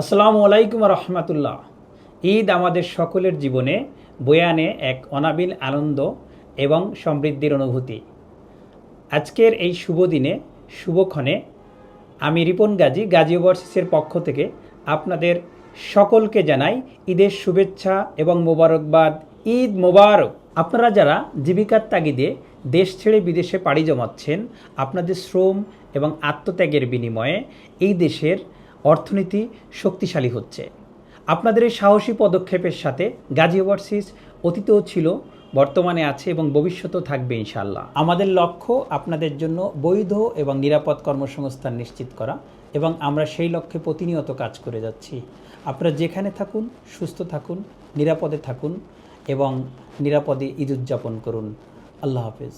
আসসালামু আলাইকুম রহমতুল্লাহ। ঈদ আমাদের সকলের জীবনে বয়ে আনে এক অনাবিল আনন্দ এবং সমৃদ্ধির অনুভূতি। আজকের এই শুভ দিনে শুভক্ষণে আমি রিপন গাজী গাজী ওভারসিসের পক্ষ থেকে আপনাদের সকলকে জানাই ঈদের শুভেচ্ছা এবং মোবারকবাদ। ঈদ মোবারক। আপনারা যারা জীবিকার তাগিদে দেশ ছেড়ে বিদেশে পাড়ি জমাচ্ছেন, আপনাদের শ্রম এবং আত্মত্যাগের বিনিময়ে এই দেশের অর্থনীতি শক্তিশালী হচ্ছে। আপনাদের এই সাহসী পদক্ষেপের সাথে গাজী ওভারসিস অতীতেও ছিল, বর্তমানে আছে এবং ভবিষ্যতেও থাকবে ইনশাল্লাহ আমাদের লক্ষ্য আপনাদের জন্য বৈধ এবং নিরাপদ কর্মসংস্থান নিশ্চিত করা এবং আমরা সেই লক্ষ্যে প্রতিনিয়ত কাজ করে যাচ্ছি। আপনারা যেখানে থাকুন, সুস্থ থাকুন, নিরাপদে থাকুন এবং নিরাপদে ঈদ উদযাপন করুন। আল্লাহ হাফেজ।